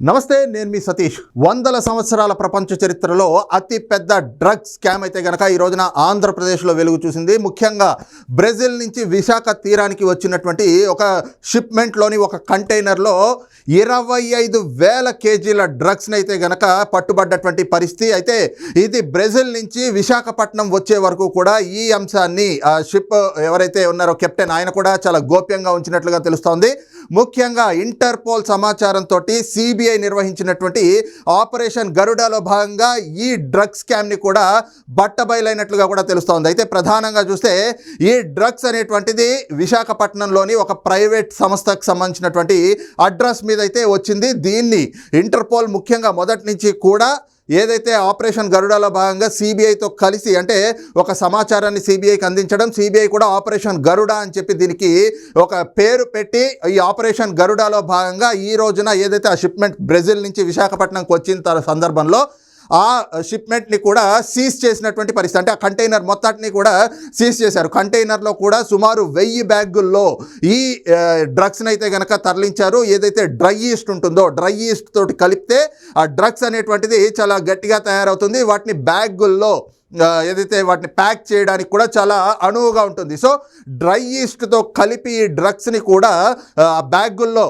నమస్తే నేను మీ సతీష్. వందల సంవత్సరాల ప్రపంచ చరిత్రలో అతి పెద్ద డ్రగ్ స్కామ్ అయితే గనక ఈ రోజున ఆంధ్రప్రదేశ్లో వెలుగు చూసింది. ముఖ్యంగా బ్రెజిల్ నుంచి విశాఖ తీరానికి వచ్చినటువంటి ఒక షిప్మెంట్లోని ఒక కంటైనర్లో ఇరవై ఐదు వేల కేజీల డ్రగ్స్ని అయితే గనక పట్టుబడ్డటువంటి పరిస్థితి. అయితే ఇది బ్రెజిల్ నుంచి విశాఖపట్నం వచ్చే వరకు కూడా ఈ అంశాన్ని ఆ షిప్ ఎవరైతే ఉన్నారో కెప్టెన్ ఆయన కూడా చాలా గోప్యంగా ఉంచినట్లుగా తెలుస్తోంది. ముఖ్యంగా ఇంటర్పోల్ సమాచారంతో సిబిఐ నిర్వహించినటువంటి ఆపరేషన్ గరుడాలో భాగంగా ఈ డ్రగ్ స్కామ్ని కూడా బట్టబయలైనట్లుగా కూడా తెలుస్తోంది. అయితే ప్రధానంగా చూస్తే ఈ డ్రగ్స్ అనేటువంటిది విశాఖపట్నంలోని ఒక ప్రైవేట్ సంస్థకు సంబంధించినటువంటి అడ్రస్ మీద అయితే వచ్చింది. దీన్ని ఇంటర్పోల్ ముఖ్యంగా మొదటి నుంచి కూడా ఏదైతే ఆపరేషన్ గరుడాలో భాగంగా సిబిఐతో కలిసి అంటే ఒక సమాచారాన్ని సిబిఐకి అందించడం సిబిఐ కూడా ఆపరేషన్ గరుడ అని చెప్పి దీనికి ఒక పేరు పెట్టి ఈ ఆపరేషన్ గరుడాలో భాగంగా ఈ రోజున ఏదైతే ఆ షిప్మెంట్ బ్రెజిల్ నుంచి విశాఖపట్నంకి వచ్చిన సందర్భంలో ఆ షిప్మెంట్ని కూడా సీజ్ చేసినటువంటి పరిస్థితి. అంటే ఆ కంటైనర్ మొత్తాన్ని కూడా సీజ్ చేశారు. కంటైనర్లో కూడా సుమారు వెయ్యి బ్యాగుల్లో ఈ డ్రగ్స్ని అయితే కనుక తరలించారు. ఏదైతే డ్రై ఈస్ట్ ఉంటుందో డ్రై ఈస్ట్ తోటి కలిపితే ఆ డ్రగ్స్ అనేటువంటిది చాలా గట్టిగా తయారవుతుంది. వాటిని బ్యాగుల్లో ఏదైతే వాటిని ప్యాక్ చేయడానికి కూడా చాలా అనువుగా ఉంటుంది. సో డ్రై ఈస్ట్తో కలిపి ఈ డ్రగ్స్ని కూడా ఆ, బ్యాగుల్లో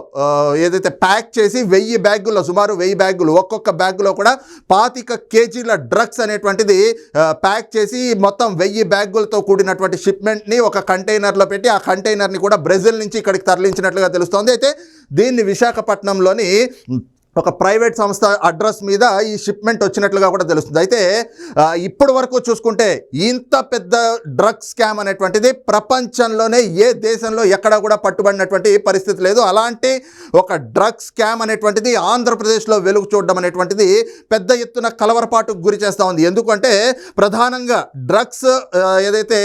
ఏదైతే ప్యాక్ చేసి వెయ్యి బ్యాగుల్లో సుమారు వెయ్యి బ్యాగులు ఒక్కొక్క బ్యాగులో కూడా పాతిక కేజీల డ్రగ్స్ అనేటువంటిది ప్యాక్ చేసి మొత్తం వెయ్యి బ్యాగులతో కూడినటువంటి షిప్మెంట్ని ఒక కంటైనర్లో పెట్టి ఆ కంటైనర్ని కూడా బ్రెజిల్ నుంచి ఇక్కడికి తరలించినట్లుగా తెలుస్తోంది. అయితే దీన్ని విశాఖపట్నంలోని ఒక ప్రైవేట్ సంస్థ అడ్రస్ మీద ఈ షిప్మెంట్ వచ్చినట్లుగా కూడా తెలుస్తుంది. అయితే ఇప్పటి వరకు చూసుకుంటే ఇంత పెద్ద డ్రగ్ స్కామ్ అనేటువంటిది ప్రపంచంలోనే ఏ దేశంలో ఎక్కడా కూడా పట్టుబడినటువంటి పరిస్థితి లేదు. అలాంటి ఒక డ్రగ్ స్కామ్ అనేటువంటిది ఆంధ్రప్రదేశ్లో వెలుగు చూడడం అనేటువంటిది పెద్ద ఎత్తున కలవరపాటుకు గురి చేస్తూ ఉంది. ఎందుకంటే ప్రధానంగా డ్రగ్స్ ఏదైతే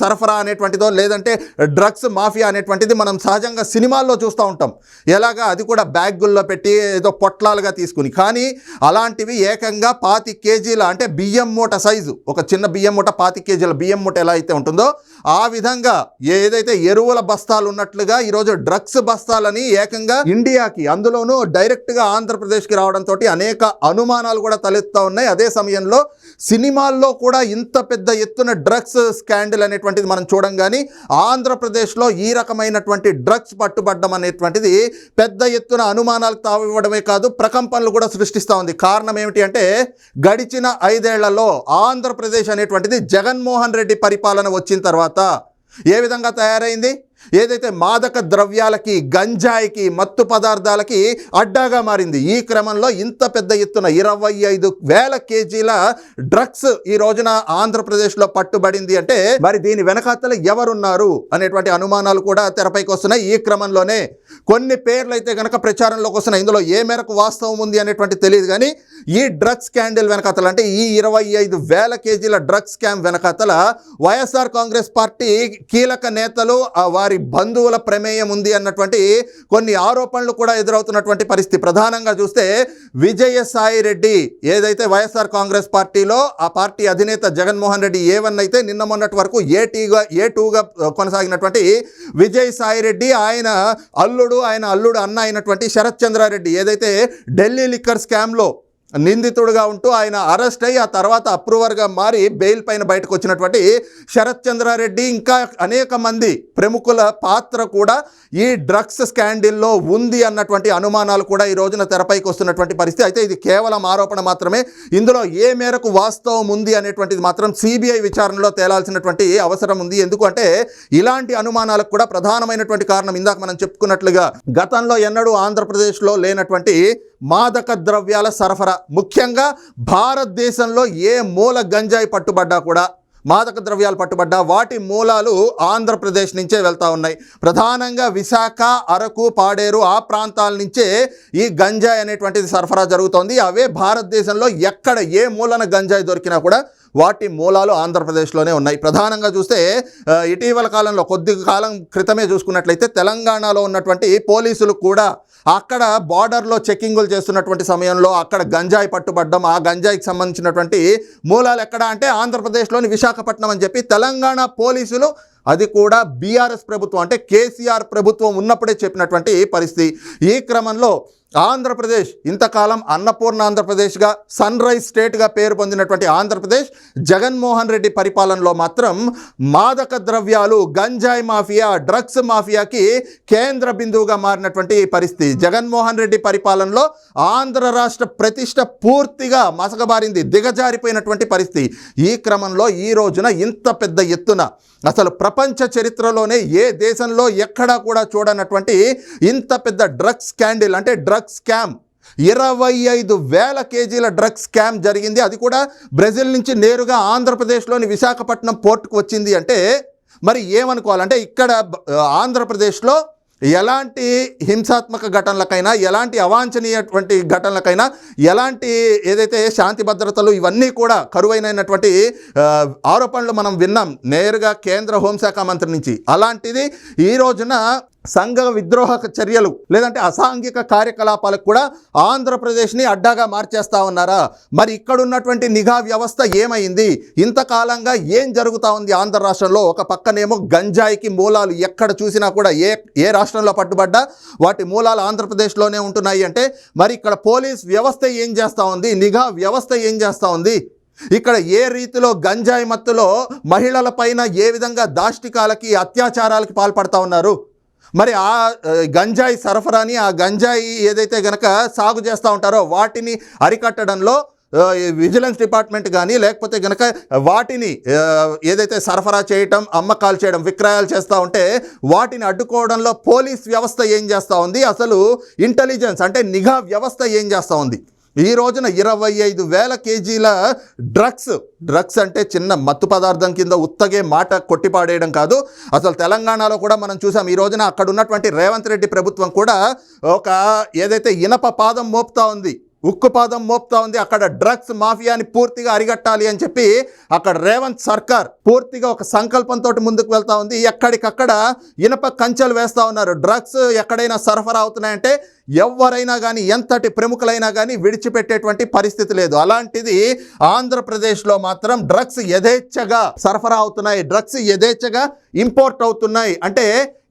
సరఫరా అనేటువంటిదో లేదంటే డ్రగ్స్ మాఫియా అనేటువంటిది మనం సహజంగా సినిమాల్లో చూస్తూ ఉంటాం. ఎలాగా అది కూడా బ్యాగుల్లో పెట్టి ఏదో పొట్లాలుగా తీసుకుని. కానీ అలాంటివి ఏకంగా పాతి కేజీల అంటే బియ్యం మూట సైజు. ఒక చిన్న బియ్యం మూట పాతి కేజీల బియ్యం మూట ఎలా అయితే ఉంటుందో ఆ విధంగా ఏదైతే ఎరువుల బస్తాలు ఉన్నట్లుగా ఈరోజు డ్రగ్స్ బస్తాలని ఏకంగా ఇండియాకి అందులోనూ డైరెక్ట్గా ఆంధ్రప్రదేశ్కి రావడంతో అనేక అనుమానాలు కూడా తలెత్తా ఉన్నాయి. అదే సమయంలో సినిమాల్లో కూడా ఇంత పెద్ద ఎత్తున డ్రగ్స్ స్కాండిల్ అనేటువంటిది మనం చూడంగాని ఆంధ్రప్రదేశ్లో ఈ రకమైనటువంటి డ్రగ్స్ పట్టుబడ్డం అనేటువంటిది పెద్ద ఎత్తున అనుమానాలకు తావివ్వడమే కాదు ప్రకంపనలు కూడా సృష్టిస్తూ ఉంది. కారణం ఏమిటి అంటే గడిచిన ఐదేళ్ళలో ఆంధ్రప్రదేశ్ అనేటువంటిది జగన్మోహన్ రెడ్డి పరిపాలన వచ్చిన తర్వాత ఏ విధంగా తయారైంది? ఏదైతే మాదక ద్రవ్యాలకి గంజాయికి మత్తు పదార్థాలకి అడ్డాగా మారింది. ఈ క్రమంలో ఇంత పెద్ద ఎత్తున ఇరవై ఐదు వేల కేజీల డ్రగ్స్ ఈ రోజున ఆంధ్రప్రదేశ్లో పట్టుబడింది అంటే మరి దీని వెనకాతల ఎవరున్నారు అనేటువంటి అనుమానాలు కూడా తెరపైకి వస్తున్నాయి. ఈ క్రమంలోనే కొన్ని పేర్లు అయితే కనుక ప్రచారంలోకి వస్తున్నాయి. ఇందులో ఏ మేరకు వాస్తవం ఉంది అనేటువంటి తెలియదు కానీ ఈ డ్రగ్స్ స్కాండల్ వెనకాతల అంటే ఈ ఇరవై ఐదు వేల కేజీల drugs scam వెనకతల Y S R Congress party కీలక నేతలు వారి బంధువుల ప్రమేయం ఉంది అన్నటువంటి కొన్ని ఆరోపణలు కూడా ఎదురవుతున్నటువంటి పరిస్థితి. ప్రధానంగా చూస్తే విజయసాయి రెడ్డి ఏదైతే వైఎస్ఆర్ కాంగ్రెస్ పార్టీలో ఆ పార్టీ అధినేత జగన్మోహన్ రెడ్డి ఏ వన్ అయితే నిన్న మొన్నటి వరకు ఏ టీగా ఏ టూగా కొనసాగినటువంటి విజయసాయి రెడ్డి ఆయన అల్లుడు ఆయన అల్లుడు అన్న అయినటువంటి శరత్ చంద్రారెడ్డి ఏదైతే ఢిల్లీ లిక్కర్ స్కామ్లో నిందితుడుగా ఉంటూ ఆయన అరెస్ట్ అయ్యి ఆ తర్వాత అప్రూవర్గా మారి బెయిల్ పైన బయటకు వచ్చినటువంటి శరత్ చంద్రారెడ్డి ఇంకా అనేక మంది ప్రముఖుల పాత్ర కూడా ఈ డ్రగ్స్ స్కాండిల్లో ఉంది అన్నటువంటి అనుమానాలు కూడా ఈ రోజున తెరపైకి వస్తున్నటువంటి పరిస్థితి. అయితే ఇది కేవలం ఆరోపణ మాత్రమే. ఇందులో ఏ మేరకు వాస్తవం ఉంది అనేటువంటిది మాత్రం సిబిఐ విచారణలో తేలాల్సినటువంటి అవసరం ఉంది. ఎందుకంటే ఇలాంటి అనుమానాలకు కూడా ప్రధానమైనటువంటి కారణం ఇందాక మనం చెప్పుకున్నట్లుగా గతంలో ఎన్నడూ ఆంధ్రప్రదేశ్లో లేనటువంటి మాదక ద్రవ్యాల సరఫరా. ముఖ్యంగా భారతదేశంలో ఏ మూల గంజాయి పట్టుబడ్డా కూడా మాదక ద్రవ్యాలు పట్టుబడ్డా వాటి మూలాలు ఆంధ్రప్రదేశ్ నుంచే వెళ్తా ఉన్నాయి. ప్రధానంగా విశాఖ అరకు పాడేరు ఆ ప్రాంతాల నుంచే ఈ గంజాయి అనేటువంటిది సరఫరా జరుగుతోంది. అవే భారతదేశంలో ఎక్కడ ఏ మూలన గంజాయి దొరికినా కూడా వాటి మూలాలు ఆంధ్రప్రదేశ్లోనే ఉన్నాయి. ప్రధానంగా చూస్తే ఇటీవల కాలంలో కొద్ది కాలం క్రితమే చూసుకున్నట్లయితే తెలంగాణలో ఉన్నటువంటి పోలీసులు కూడా అక్కడ బార్డర్లో చెక్కింగులు చేస్తున్నటువంటి సమయంలో అక్కడ గంజాయి పట్టుబడ్డం ఆ గంజాయికి సంబంధించినటువంటి మూలాలు ఎక్కడ అంటే ఆంధ్రప్రదేశ్లోని విశాఖపట్నం అని చెప్పి తెలంగాణ పోలీసులు అది కూడా బీఆర్ఎస్ ప్రభుత్వం అంటే కేసీఆర్ ప్రభుత్వం ఉన్నప్పుడే చెప్పినటువంటి పరిస్థితి. ఈ క్రమంలో ఆంధ్రప్రదేశ్ ఇంతకాలం అన్నపూర్ణ ఆంధ్రప్రదేశ్గా సన్ రైజ్ స్టేట్గా పేరు పొందినటువంటి ఆంధ్రప్రదేశ్ జగన్మోహన్ రెడ్డి పరిపాలనలో మాత్రం మాదక ద్రవ్యాలు గంజాయి మాఫియా డ్రగ్స్ మాఫియాకి కేంద్ర బిందువుగా మారినటువంటి పరిస్థితి. జగన్మోహన్ రెడ్డి పరిపాలనలో ఆంధ్ర రాష్ట్ర ప్రతిష్ట పూర్తిగా మసకబారింది దిగజారిపోయినటువంటి పరిస్థితి. ఈ క్రమంలో ఈ రోజున ఇంత పెద్ద ఎత్తున అసలు ప్రపంచ చరిత్రలోనే ఏ దేశంలో ఎక్కడా కూడా చూడనటువంటి ఇంత పెద్ద డ్రగ్స్ స్కాండిల్ అంటే డ్రగ్స్ స్కామ్. ఇరవై ఐదు వేల కేజీల డ్రగ్స్ స్కామ్ జరిగింది. అది కూడా బ్రెజిల్ నుంచి నేరుగా ఆంధ్రప్రదేశ్లోని విశాఖపట్నం పోర్టుకు వచ్చింది అంటే మరి ఏమనుకోవాలంటే ఇక్కడ ఆంధ్రప్రదేశ్లో ఎలాంటి హింసాత్మక ఘటనలకైనా ఎలాంటి అవాంఛనీయటువంటి ఘటనలకైనా ఎలాంటి ఏదైతే శాంతి భద్రతలు ఇవన్నీ కూడా కరువైనటువంటి ఆరోపణలు మనం విన్నాం నేరుగా కేంద్ర హోంశాఖ మంత్రి నుంచి. అలాంటిది ఈ రోజున సంఘ విద్రోహ చర్యలు లేదంటే అసాంఘిక కార్యకలాపాలకు కూడా ఆంధ్రప్రదేశ్ని అడ్డాగా మార్చేస్తా ఉన్నారా? మరి ఇక్కడ ఉన్నటువంటి నిఘా వ్యవస్థ ఏమైంది? ఇంతకాలంగా ఏం జరుగుతూ ఉంది ఆంధ్ర రాష్ట్రంలో? ఒక పక్కనేమో గంజాయికి మూలాలు ఎక్కడ చూసినా కూడా ఏ ఏ రాష్ట్రంలో పట్టుబడ్డా వాటి మూలాలు ఆంధ్రప్రదేశ్లోనే ఉంటున్నాయి అంటే మరి ఇక్కడ పోలీస్ వ్యవస్థ ఏం చేస్తూ ఉంది? నిఘా వ్యవస్థ ఏం చేస్తూ ఉంది? ఇక్కడ ఏ రీతిలో గంజాయి మత్తులో మహిళల పైన ఏ విధంగా దాష్టికాలకి అత్యాచారాలకి పాల్పడతా ఉన్నారు? మరి ఆ గంజాయి సరఫరాని ఆ గంజాయి ఏదైతే గనక సాగు చేస్తూ ఉంటారో వాటిని అరికట్టడంలో విజిలెన్స్ డిపార్ట్మెంట్ కానీ లేకపోతే గనక వాటిని ఏదైతే సరఫరా చేయటం అమ్మకాలు చేయడం విక్రయాలు చేస్తూ ఉంటే వాటిని అడ్డుకోవడంలో పోలీస్ వ్యవస్థ ఏం చేస్తూ ఉంది? అసలు ఇంటెలిజెన్స్ అంటే నిఘా వ్యవస్థ ఏం చేస్తూ ఉంది? ఈ రోజున ఇరవై ఐదు వేల కేజీల డ్రగ్స్ డ్రగ్స్ అంటే చిన్న మత్తు పదార్థం కింద ఉత్తగే మాట కొట్టిపాడేయడం కాదు. అసలు తెలంగాణలో కూడా మనం చూసాం ఈ రోజున అక్కడ ఉన్నటువంటి రేవంత్ రెడ్డి ప్రభుత్వం కూడా ఒక ఏదైతే ఇనప పాదం మోపుతా ఉంది ఉక్కు పాదం మోపుతా ఉంది. అక్కడ డ్రగ్స్ మాఫియాని పూర్తిగా అరిగట్టాలి అని చెప్పి అక్కడ రేవంత్ సర్కార్ పూర్తిగా ఒక సంకల్పంతో ముందుకు వెళ్తా ఉంది. ఎక్కడికక్కడ ఇనప కంచెలు వేస్తూ ఉన్నారు. డ్రగ్స్ ఎక్కడైనా సరఫరా అవుతున్నాయంటే ఎవరైనా కానీ ఎంతటి ప్రముఖులైనా కానీ విడిచిపెట్టేటువంటి పరిస్థితి లేదు. అలాంటిది ఆంధ్రప్రదేశ్లో మాత్రం డ్రగ్స్ యథేచ్ఛగా సరఫరా అవుతున్నాయి. డ్రగ్స్ యథేచ్ఛగా ఇంపోర్ట్ అవుతున్నాయి. అంటే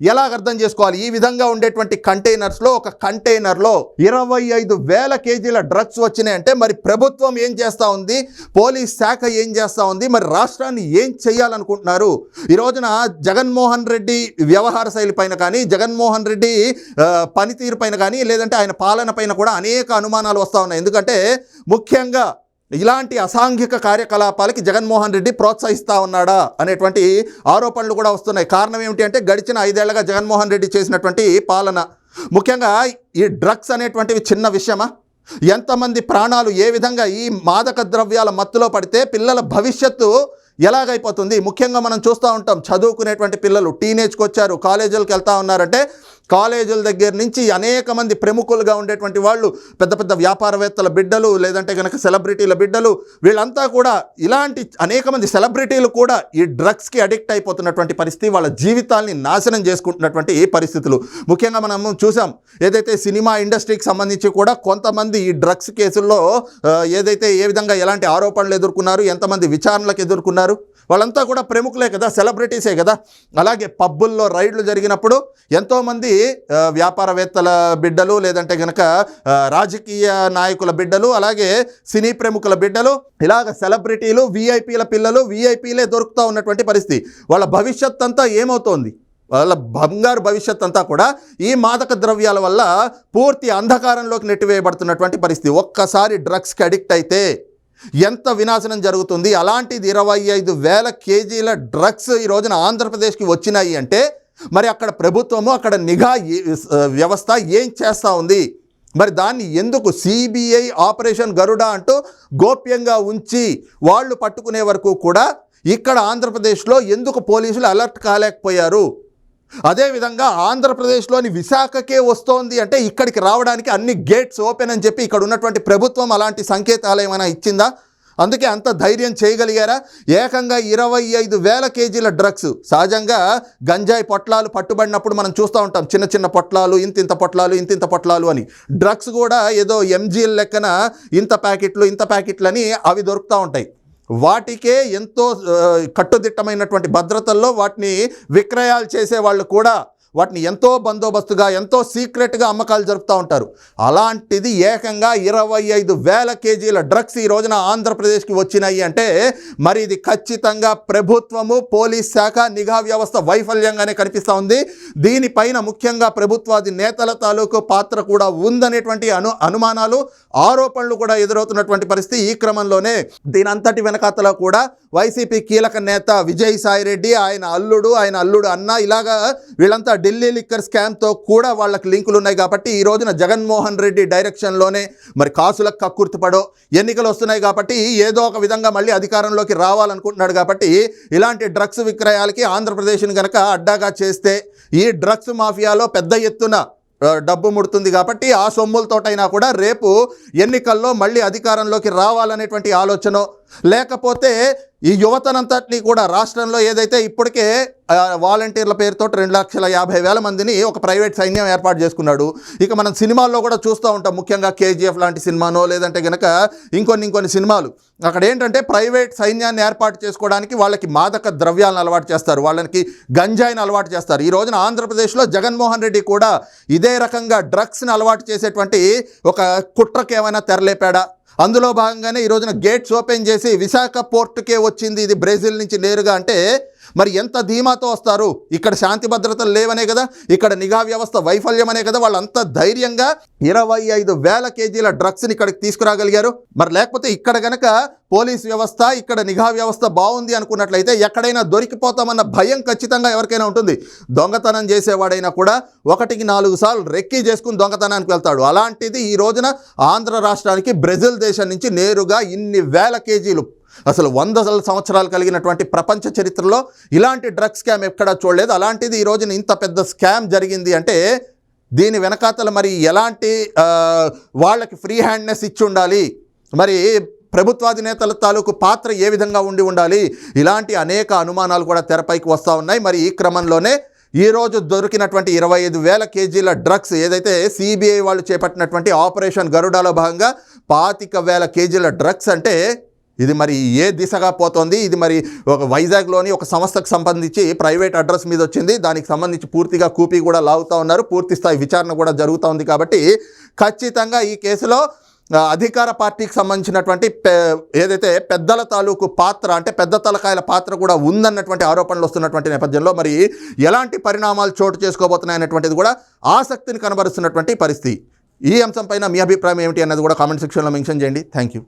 ఎలాగ అర్థం చేసుకోవాలి? ఈ విధంగా ఉండేటువంటి కంటైనర్స్లో ఒక కంటైనర్లో ఇరవై ఐదు వేల కేజీల డ్రగ్స్ వచ్చినాయి అంటే మరి ప్రభుత్వం ఏం చేస్తూ ఉంది? పోలీస్ శాఖ ఏం చేస్తూ ఉంది? మరి రాష్ట్రాన్ని ఏం చేయాలనుకుంటున్నారు? ఈ రోజున జగన్మోహన్ రెడ్డి వ్యవహార శైలి పైన కానీ జగన్మోహన్ రెడ్డి పనితీరు పైన కానీ లేదంటే ఆయన పాలన పైన కూడా అనేక అనుమానాలు వస్తూ ఉన్నాయి. ఎందుకంటే ముఖ్యంగా ఇలాంటి అసాంఘిక కార్యకలాపాలకి జగన్మోహన్ రెడ్డి ప్రోత్సహిస్తూ ఉన్నాడా అనేటువంటి ఆరోపణలు కూడా వస్తున్నాయి. కారణం ఏమిటి అంటే గడిచిన ఐదేళ్ళుగా జగన్మోహన్ రెడ్డి చేసినటువంటి పాలన. ముఖ్యంగా ఈ డ్రగ్స్ అనేటువంటివి చిన్న విషయమా? ఎంతమంది ప్రాణాలు ఏ విధంగా ఈ మాదక ద్రవ్యాల మత్తులో పడితే పిల్లల భవిష్యత్తు ఎలాగైపోతుంది? ముఖ్యంగా మనం చూస్తూ ఉంటాం చదువుకునేటువంటి పిల్లలు టీనేజ్కి వచ్చారు కాలేజీలకు వెళ్తా ఉన్నారంటే కాలేజీల దగ్గర నుంచి అనేక మంది ప్రముఖులుగా ఉండేటువంటి వాళ్ళు పెద్ద పెద్ద వ్యాపారవేత్తల బిడ్డలు లేదంటే కనుక సెలబ్రిటీల బిడ్డలు వీళ్ళంతా కూడా ఇలాంటి అనేక మంది సెలబ్రిటీలు కూడా ఈ డ్రగ్స్కి అడిక్ట్ అయిపోతున్నటువంటి పరిస్థితి వాళ్ళ జీవితాల్ని నాశనం చేసుకుంటున్నటువంటి ఈ పరిస్థితులు. ముఖ్యంగా మనం చూసాం ఏదైతే సినిమా ఇండస్ట్రీకి సంబంధించి కూడా కొంతమంది ఈ డ్రగ్స్ కేసుల్లో ఏదైతే ఏ విధంగా ఎలాంటి ఆరోపణలు ఎదుర్కొన్నారు ఎంతమంది విచారణలకు ఎదుర్కొన్నారు వాళ్ళంతా కూడా ప్రముఖులే కదా సెలబ్రిటీసే కదా. అలాగే పబ్బుల్లో రైడ్లు జరిగినప్పుడు ఎంతోమంది మరి వ్యాపారవేత్తల బిడ్డలు లేదంటే గనక రాజకీయ నాయకుల బిడ్డలు అలాగే సినీ ప్రముఖుల బిడ్డలు ఇలాగ సెలబ్రిటీలు వీఐపీల పిల్లలు విఐపీలే దొరుకుతూ ఉన్నటువంటి పరిస్థితి. వాళ్ళ భవిష్యత్ అంతా ఏమవుతోంది? వాళ్ళ బంగారు భవిష్యత్ అంతా కూడా ఈ మాదక ద్రవ్యాల వల్ల పూర్తి అంధకారంలోకి నెట్టివేయబడుతున్నటువంటి పరిస్థితి. ఒక్కసారి డ్రగ్స్కి అడిక్ట్ అయితే ఎంత వినాశనం జరుగుతుంది? అలాంటిది ఇరవై ఐదు వేల కేజీల డ్రగ్స్ ఈ రోజున ఆంధ్రప్రదేశ్కి వచ్చినాయి అంటే మరి అక్కడ ప్రభుత్వము అక్కడ నిఘా వ్యవస్థ ఏం చేస్తూ ఉంది? మరి దాన్ని ఎందుకు సిబిఐ ఆపరేషన్ గరుడ అంటూ గోప్యంగా ఉంచి వాళ్ళు పట్టుకునే వరకు కూడా ఇక్కడ ఆంధ్రప్రదేశ్లో ఎందుకు పోలీసులు అలర్ట్ కాలేకపోయారు? అదేవిధంగా ఆంధ్రప్రదేశ్లోని విశాఖకే వస్తోంది అంటే ఇక్కడికి రావడానికి అన్ని గేట్స్ ఓపెన్ అని చెప్పి ఇక్కడ ఉన్నటువంటి ప్రభుత్వం అలాంటి సంకేతాలు ఏమైనా ఇచ్చిందా? అందుకే అంత ధైర్యం చేయగలిగారా? ఏకంగా ఇరవై ఐదు వేల కేజీల డ్రగ్స్. సహజంగా గంజాయి పొట్లాలు పట్టుబడినప్పుడు మనం చూస్తూ ఉంటాం చిన్న చిన్న పొట్లాలు ఇంత ఇంత పొట్లాలు ఇంత ఇంత పొట్లాలు అని. డ్రగ్స్ కూడా ఏదో ఎంజీఎల్ లెక్కన ఇంత ప్యాకెట్లు ఇంత ప్యాకెట్లు అని అవి దొరుకుతూ ఉంటాయి. వాటికే ఎంతో కట్టుదిట్టమైనటువంటి భద్రతల్లో వాటిని విక్రయాలు చేసే వాళ్ళు కూడా వాటిని ఎంతో బందోబస్తుగా ఎంతో సీక్రెట్గా అమ్మకాలు జరుపుతూ ఉంటారు. అలాంటిది ఏకంగా ఇరవై ఐదు వేల కేజీల డ్రగ్స్ ఈ రోజున ఆంధ్రప్రదేశ్కి వచ్చినాయి అంటే మరి ఇది ఖచ్చితంగా ప్రభుత్వము పోలీస్ శాఖ నిఘా వ్యవస్థ వైఫల్యంగానే కనిపిస్తూ ఉంది. దీనిపైన ముఖ్యంగా ప్రభుత్వాది నేతల తాలూకు పాత్ర కూడా ఉందనేటువంటి అను అనుమానాలు ఆరోపణలు కూడా ఎదురవుతున్నటువంటి పరిస్థితి ఈ క్రమంలోనే. దీనంతటి వెనకాతలో కూడా వైసీపీ కీలక నేత విజయసాయి రెడ్డి ఆయన అల్లుడు ఆయన అల్లుడు అన్న ఇలాగా వీళ్ళంతా ఢిల్లీ లిక్కర్ స్కామ్తో కూడా వాళ్ళకి లింకులు ఉన్నాయి కాబట్టి ఈ రోజున జగన్మోహన్ రెడ్డి డైరెక్షన్లోనే మరి కాసులకు కక్కుర్తిపడో ఎన్నికలు వస్తున్నాయి కాబట్టి ఏదో ఒక విధంగా మళ్ళీ అధికారంలోకి రావాలనుకుంటున్నాడు కాబట్టి ఇలాంటి డ్రగ్స్ విక్రయాలకి ఆంధ్రప్రదేశ్ని కనుక అడ్డాగా చేస్తే ఈ డ్రగ్స్ మాఫియాలో పెద్ద ఎత్తున డబ్బు ముడుతుంది కాబట్టి ఆ సొమ్ములతోటైనా కూడా రేపు ఎన్నికల్లో మళ్ళీ అధికారంలోకి రావాలనేటువంటి ఆలోచన లేకపోతే ఈ యువతనంతటినీ కూడా రాష్ట్రంలో ఏదైతే ఇప్పటికే వాలంటీర్ల పేరుతో రెండు లక్షల యాభై వేల మందిని ఒక ప్రైవేట్ సైన్యం ఏర్పాటు చేసుకున్నాడు. ఇక మనం సినిమాల్లో కూడా చూస్తూ ఉంటాం. ముఖ్యంగా కేజీఎఫ్ లాంటి సినిమానో లేదంటే గనక ఇంకొన్ని ఇంకొన్ని సినిమాలు. అక్కడ ఏంటంటే ప్రైవేట్ సైన్యాన్ని ఏర్పాటు చేసుకోవడానికి వాళ్ళకి మాదక ద్రవ్యాలను అలవాటు చేస్తారు. వాళ్ళకి గంజాయిని అలవాటు చేస్తారు. ఈ రోజున ఆంధ్రప్రదేశ్లో జగన్మోహన్ రెడ్డి కూడా ఇదే రకంగా డ్రగ్స్ని అలవాటు చేసేటువంటి ఒక కుట్రకేమైనా తెరలేపాడా? అందులో భాగంగానే ఈ రోజున గేట్స్ ఓపెన్ చేసి విశాఖ పోర్టుకే వచ్చింది. ఇది బ్రెజిల్ నుంచి నేరుగా అంటే మరి ఎంత ధీమాతో వస్తారు? ఇక్కడ శాంతి భద్రతలు లేవనే కదా? ఇక్కడ నిఘా వ్యవస్థ వైఫల్యమనే కదా? వాళ్ళంతా ధైర్యంగా ఇరవై ఐదు వేల కేజీల డ్రగ్స్ని ఇక్కడికి తీసుకురాగలిగారు. మరి లేకపోతే ఇక్కడ గనక పోలీస్ వ్యవస్థ ఇక్కడ నిఘా వ్యవస్థ బాగుంది అనుకున్నట్లయితే ఎక్కడైనా దొరికిపోతామన్న భయం ఖచ్చితంగా ఎవరికైనా ఉంటుంది. దొంగతనం చేసేవాడైనా కూడా ఒకటికి నాలుగు సార్లు రెక్కీ చేసుకుని దొంగతనానికి వెళ్తాడు. అలాంటిది ఈ రోజున ఆంధ్ర రాష్ట్రానికి బ్రెజిల్ దేశం నుంచి నేరుగా ఇన్ని వేల కేజీలు అసలు వందల సంవత్సరాలు కలిగినటువంటి ప్రపంచ చరిత్రలో ఇలాంటి డ్రగ్ స్కామ్ ఎక్కడా చూడలేదు. అలాంటిది ఈ రోజున ఇంత పెద్ద స్కామ్ జరిగింది అంటే దీని వెనకాతల మరి ఎలాంటి వాళ్ళకి ఫ్రీ హ్యాండ్నెస్ ఇచ్చి ఉండాలి? మరి ప్రభుత్వాధినేతల తాలూకు పాత్ర ఏ విధంగా ఉండి ఉండాలి? ఇలాంటి అనేక అనుమానాలు కూడా తెరపైకి వస్తూ ఉన్నాయి. మరి ఈ క్రమంలోనే ఈ రోజు దొరికినటువంటి ఇరవై ఐదు వేల కేజీల డ్రగ్స్ ఏదైతే సిబిఐ వాళ్ళు చేపట్టినటువంటి ఆపరేషన్ గరుడాలో భాగంగా పాతిక వేల కేజీల డ్రగ్స్ అంటే ఇది మరి ఏ దిశగా పోతోంది? ఇది మరి ఒక వైజాగ్లోని ఒక సంస్థకు సంబంధించి ప్రైవేట్ అడ్రస్ మీద వచ్చింది. దానికి సంబంధించి పూర్తిగా కూపీ కూడా లాగుతూ ఉన్నారు. పూర్తి స్థాయి విచారణ కూడా జరుగుతూ ఉంది కాబట్టి ఖచ్చితంగా ఈ కేసులో అధికార పార్టీకి సంబంధించినటువంటి ఏదైతే పెద్దల తాలూకు పాత్ర అంటే పెద్ద తలకాయల పాత్ర కూడా ఉందన్నటువంటి ఆరోపణలు వస్తున్నటువంటి నేపథ్యంలో మరి ఎలాంటి పరిణామాలు చోటు చేసుకోబోతున్నాయనేటువంటిది కూడా ఆసక్తిని కనబరుస్తున్నటువంటి పరిస్థితి. ఈ అంశంపైన మీ అభిప్రాయం ఏమిటి అన్నది కూడా కామెంట్ సెక్షన్లో మెన్షన్ చేయండి. Thank you.